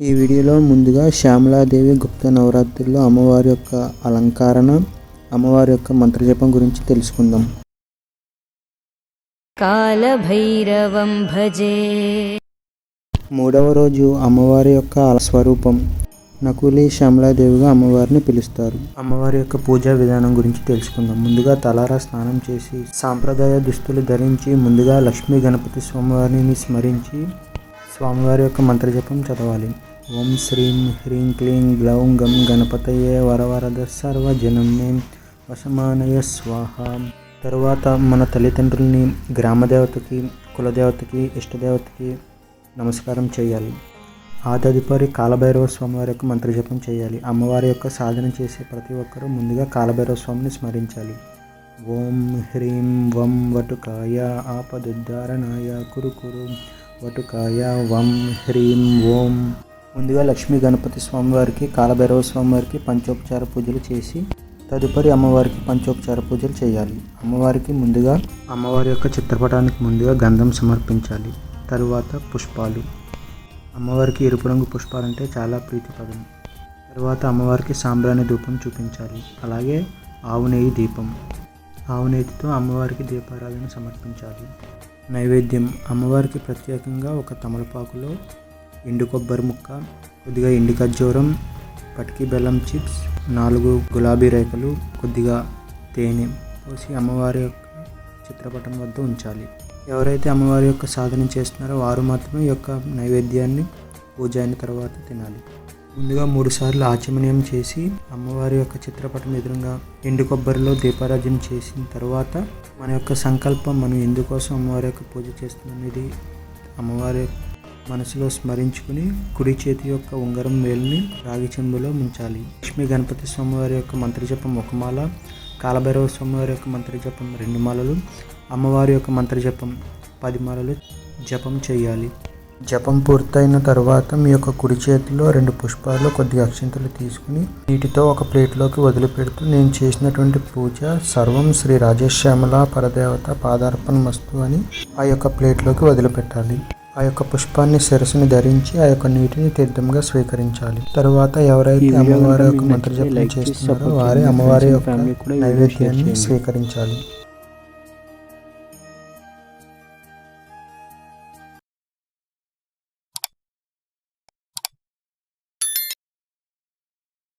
ఈ వీడియోలో ముందుగా శ్యామలాదేవి గుప్త నవరాత్రుల్లో అమ్మవారి యొక్క అలంకరణ అమ్మవారి యొక్క మంత్రజపం గురించి తెలుసుకుందాం. కాలభైరవం భజే. మూడవ రోజు అమ్మవారి యొక్క స్వరూపం. నకులి శ్యామలాదేవిగా అమ్మవారిని పిలుస్తారు. అమ్మవారి యొక్క పూజా విధానం గురించి తెలుసుకుందాం. ముందుగా తలారా స్నానం చేసి సాంప్రదాయ దుస్తులు ధరించి ముందుగా లక్ష్మీ గణపతి స్వామివారిని స్మరించి స్వామివారి యొక్క మంత్రజపం చదవాలి. ఓం శ్రీం హ్రీం క్లీం గ్లౌం గం గణపతయే వరవరద సర్వజనం మే వశమానయ స్వాహ. తరువాత మన తల్లిదండ్రుల్ని గ్రామదేవతకి కులదేవతకి ఇష్టదేవతకి నమస్కారం చేయాలి. ఆ తదుపరి కాలభైరవ స్వామి వారి యొక్క మంత్రజపం చేయాలి. అమ్మవారి యొక్క సాధన చేసే ప్రతి ఒక్కరూ ముందుగా కాలభైరవ స్వామిని స్మరించాలి. ఓం హ్రీం వం వటుకాయ ఆపదుద్ధారణాయ కురు కురు వటుకాయ వం హ్రీం ఓం ముందుగా లక్ష్మీ గణపతి స్వామివారికి కాలభైరవ స్వామివారికి పంచోపచార పూజలు చేసి తదుపరి అమ్మవారికి పంచోపచార పూజలు చేయాలి. అమ్మవారికి ముందుగా అమ్మవారి యొక్క చిత్రపటానికి ముందుగా గంధం సమర్పించాలి. తరువాత పుష్పాలు. అమ్మవారికి ఎరుపు రంగు పుష్పాలంటే చాలా ప్రీతిపదం తరువాత అమ్మవారికి సాంబ్రాణి ధూపం చూపించాలి. అలాగే ఆవు నెయ్యి దీపం. ఆవు నెయ్యితో అమ్మవారికి దీపారాధన సమర్పించాలి. నైవేద్యం. అమ్మవారికి ప్రత్యేకంగా ఒక తమలపాకులో ఎండు కొబ్బరి ముక్క కొద్దిగా ఎండు ఖర్జూరం పటికి బెల్లం చిప్స్ నాలుగు గులాబీ రేఖలు కొద్దిగా తేనె పోసి అమ్మవారి యొక్క చిత్రపటం వద్ద ఉంచాలి. ఎవరైతే అమ్మవారి యొక్క సాధన చేస్తున్నారో వారు మాత్రమే ఈ యొక్క నైవేద్యాన్ని పూజ అయిన తర్వాత తినాలి. ముందుగా మూడు సార్లు ఆచమనీయం చేసి అమ్మవారి యొక్క చిత్రపటం ఎదురుగా ఎండు కొబ్బరిలో దీపారాజన చేసిన తర్వాత మన యొక్క సంకల్పం మనం ఎందుకోసం అమ్మవారి యొక్క పూజ చేస్తున్నాం ఇది అమ్మవారి మనసులో స్మరించుకుని కుడి చేతి యొక్క ఉంగరం వేలుని రాగి చెంబులో ముంచాలి. లక్ష్మీ గణపతి స్వామివారి యొక్క మంత్రజపం ఒక మాల కాలభైరవ స్వామివారి యొక్క మంత్రజపం రెండు మాలలు అమ్మవారి యొక్క మంత్రజపం పది మాలలు జపం చేయాలి. జపం పూర్తయిన తర్వాత మీ యొక్క కుడి చేతిలో రెండు పుష్పాలు కొద్దిగా అక్షింతలు తీసుకుని నీటితో ఒక ప్లేట్లోకి వదిలిపెడుతూ నేను చేసినటువంటి పూజ సర్వం శ్రీ రాజశ్యామల పరదేవత పాదార్పణ మస్తు అని ఆ యొక్క ప్లేట్లోకి వదిలిపెట్టాలి. ఆ యొక్క పుష్పాన్ని శిరస్సుని ధరించి ఆ యొక్క నీటిని తీర్థంగా స్వీకరించాలి. తరువాత ఎవరైతే అమ్మవారి యొక్క మంత్రజపం చేస్తున్నారో వారే అమ్మవారి యొక్క నైవేద్యాన్ని స్వీకరించాలి.